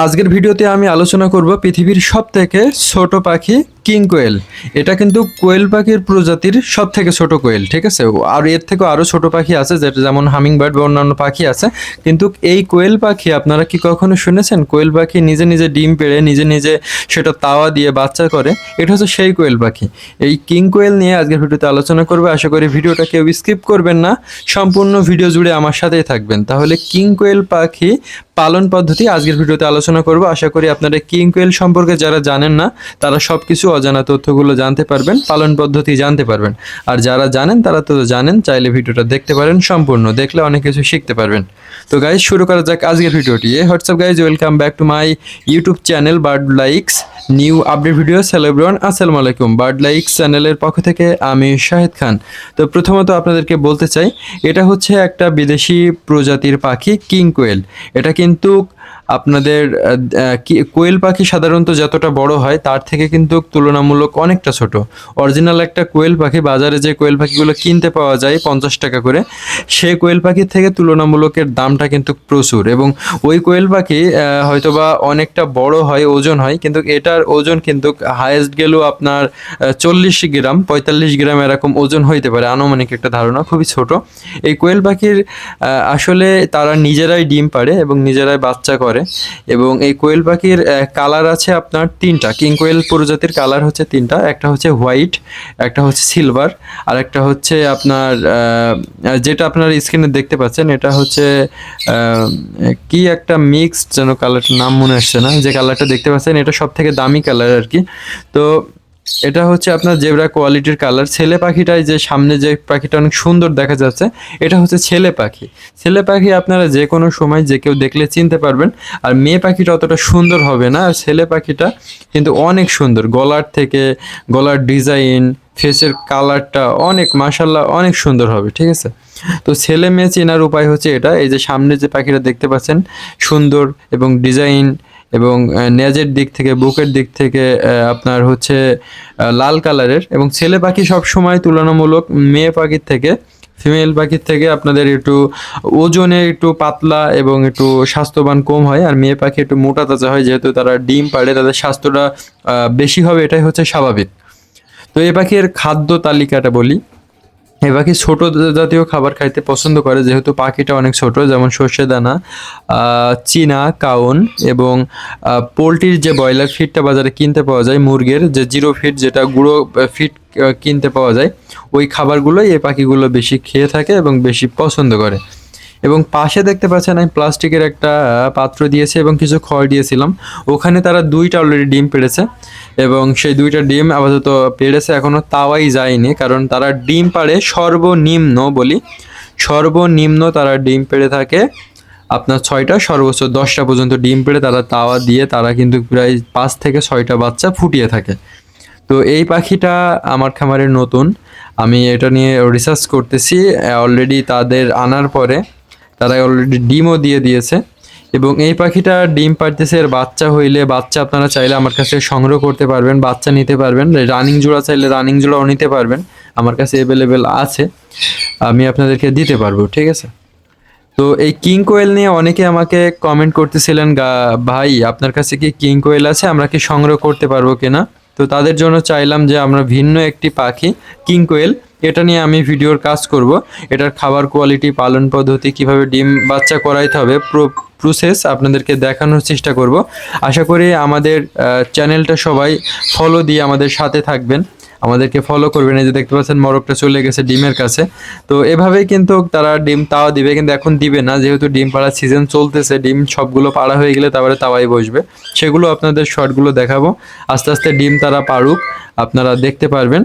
আজকের ভিডিওতে আমি আলোচনা করব পৃথিবীর সব থেকে ছোট পাখি কিং কোয়েল এটা কিন্তু কোয়েল পাখির প্রজাতির সব থেকে ছোট কোয়েল ঠিক আছে? আর এর থেকেও আরও ছোট পাখি আছে যেটা যেমন হামিং বার্ড বা অন্যান্য পাখি আছে। কিন্তু এই কোয়েল পাখি আপনারা কি কখনো শুনেছেন? কোয়েল পাখি নিজে নিজে ডিম পেড়ে, নিজে নিজে সেটা তাওয়া দিয়ে বাচ্চা করে। এটা হচ্ছে সেই কোয়েল পাখি। এই কিং কোয়েল নিয়ে আজকের ভিডিওতে আলোচনা করবে। আশা করি ভিডিওটা কেউ স্কিপ করবেন না। সম্পূর্ণ ভিডিও জুড়ে আমার সাথেই থাকবেন। তাহলে কিং কোয়েল পাখি পালন পদ্ধতি আজকের ভিডিওতে আলোচনা করব। আশা করি আপনারা কিং কোয়েল সম্পর্কে যারা জানেন না, তারা সব কিছু অজানা তথ্যগুলো জানতে পারবেন, পালন পদ্ধতি জানতে পারবেন। আর যারা জানেন, তারা তো জানেন, চাইলে ভিডিওটা দেখতে পারেন, সম্পূর্ণ দেখলে অনেক কিছু শিখতে পারবেন। তো গাইজ শুরু করা যাক আজকের ভিডিওটি। What's up guys welcome back to my YouTube channel bird likes new update video সেলেব্রন আসসালামু আলাইকুম। বার্ড লাইকস চ্যানেলের পক্ষ থেকে আমি শাহেদ খান। তো প্রথমত আপনাদেরকে বলতে চাই, এটা হচ্ছে একটা বিদেশি প্রজাতির পাখি কিং কোয়েল। এটা কিন্তু আপনাদের কোয়েল পাখি সাধারণত যতটা বড় হয়, তার থেকে কিন্তু তুলনামূলক অনেকটা ছোট। অরিজিনাল একটা কোয়েল পাখি, বাজারে যে কোয়েল পাখিগুলো কিনতে পাওয়া যায় পঞ্চাশ টাকা করে সেই কোয়েল পাখির থেকে তুলনামূলকের দামটা কিন্তু প্রচুর। এবং ওই কোয়েল পাখি হয়তোবা অনেকটা বড় হয়, ওজন হয়, কিন্তু এটার ওজন কিন্তু হায়েস্ট গেলেও আপনার চল্লিশ গ্রাম, পঁয়তাল্লিশ গ্রাম এরকম ওজন হইতে পারে। আনুমানিক একটা ধারণা, খুবই ছোট। এই কোয়েল পাখির আসলে তারা নিজেরাই ডিম পাড়ে এবং নিজেরাই বাচ্চা করে। এবং এই কোয়েল পাখির কালার আছে আপনার তিনটা। কিং কোয়েল প্রজাতির কালার হচ্ছে তিনটা। একটা হচ্ছে হোয়াইট একটা হচ্ছে সিলভার আর একটা হচ্ছে আপনার যেটা আপনার স্ক্রিনে দেখতে পাচ্ছেন, এটা হচ্ছে কি একটা মিক্সড যেন কালারটার নাম মনে আসছে না। যে কালারটা দেখতে পাচ্ছেন, এটা সব থেকে দামি কালার আর কি। তো এটা হচ্ছে আপনার জেব্রা কোয়ালিটির কালার। ছেলে পাখিটাই যে সামনে যে পাখিটা অনেক সুন্দর দেখা যাচ্ছে, এটা হচ্ছে ছেলে পাখি। ছেলে পাখি আপনারা যে কোনো সময় যে কেউ দেখলে চিনতে পারবেন, আর মেয়ে পাখিটা অতটা সুন্দর হবে না, আর ছেলে পাখিটা কিন্তু অনেক সুন্দর। গলার থেকে, গলার ডিজাইন, ফেসের কালারটা অনেক মাসাল্লাহ অনেক সুন্দর হবে, ঠিক আছে? তো ছেলে মেয়ে চেনার উপায় হচ্ছে এটা, এই যে সামনে যে পাখিটা দেখতে পাচ্ছেন, সুন্দর এবং ডিজাইন এবং নেজের দিক থেকে, বুকের দিক থেকে আপনার হচ্ছে লাল কালারের এবং ছেলে পাখি সব সময় তুলনামূলক মেয়ে পাখির থেকে, ফিমেল পাখির থেকে আপনাদের একটু ওজনে একটু পাতলা এবং একটু স্বাস্থ্যবান কম হয় আর মেয়ে পাখি একটু মোটা তাজা হয় যেহেতু তারা ডিম পাড়ে, তাদের স্বাস্থ্যটা বেশি হবে, এটাই হচ্ছে স্বাভাবিক। তো এই পাখির খাদ্য তালিকাটা বলি। এই পাখি ছোটো জাতীয় খাবার খাইতে পছন্দ করে যেহেতু পাখিটা অনেক ছোট, যেমন সর্ষে দানা চীনা, কাউন এবং পোলট্রির যে ব্রয়লার ফিডটা বাজারে কিনতে পাওয়া যায়, মুরগের যে জিরো ফিট যেটা গুঁড়ো ফিট কিনতে পাওয়া যায়, ওই খাবারগুলোই এই পাখিগুলো বেশি খেয়ে থাকে এবং বেশি পছন্দ করে। এবং পাশে দেখতে পাচ্ছেন আমি প্লাস্টিকের একটা পাত্র দিয়েছি এবং কিছু খড় দিয়েছিলাম। ওখানে তারা দুইটা অলরেডি ডিম পেড়েছে এবং সেই দুইটা ডিম আপাতত পেড়েছে এখনও তাওয়াই যায়নি কারণ তারা ডিম পাড়ে সর্বনিম্ন বলি, সর্বনিম্ন তারা ডিম পেড়ে থাকে। আপনার ছয়টা, সর্বোচ্চ দশটা পর্যন্ত ডিম পেড়ে তারা তাওয়া দিয়ে তারা কিন্তু প্রায় পাঁচ থেকে ছয়টা বাচ্চা ফুটিয়ে থাকে। তো এই পাখিটা আমার খামারে নতুন। আমি এটা নিয়ে রিসার্চ করতেছি অলরেডি তাদের আনার পরে তারা অলরেডি ডিমও দিয়ে দিয়েছে। এবং এই পাখিটা ডিম পাড়তেছে, এর বাচ্চা হইলে বাচ্চা আপনারা চাইলে আমার কাছে সংগ্রহ করতে পারবেন, বাচ্চা নিতে পারবেন রানিং জোড়া চাইলে রানিং জোড়াও নিতে পারবেন, আমার কাছে অ্যাভেলেবেল আছে, আমি আপনাদেরকে দিতে পারব, ঠিক আছে? তো এই কিং কোয়েল নিয়ে অনেকে আমাকে কমেন্ট করতেছিলেন ভাই, আপনার কাছে কি কিং কোয়েল আছে? আমরা কি সংগ্রহ করতে পারব কিনা? তো তাদের জন্য চাইলাম যে আমরা ভিন্ন একটি পাখি কিং কোয়েল এটা নিয়ে আমি ভিডিওর কাজ করব। এটার খাবার কোয়ালিটি পালন পদ্ধতি কীভাবে ডিম বাচ্চা করাইতে হবে প্রসেস আপনাদেরকে দেখানোর চেষ্টা করব। আশা করি আমাদের চ্যানেলটা সবাই ফলো দিয়ে আমাদের সাথে থাকবেন। আমাদেরকে ফলো করবেন। এই যে দেখতে পাচ্ছেন মরকটা চলে গেছে ডিমের কাছে। তো এভাবেই কিন্তু তারা ডিম তাওয়া দিবে, কিন্তু এখন দিবে না। যেহেতু ডিম পাড়ার সিজন চলতেছে, ডিম সবগুলো পাড়া হয়ে গেলে তারপরে তাওয়াই বসবে। সেগুলো আপনাদের শর্টগুলো দেখাবো। আস্তে আস্তে ডিম তারা পারুক আপনারা দেখতে পারবেন।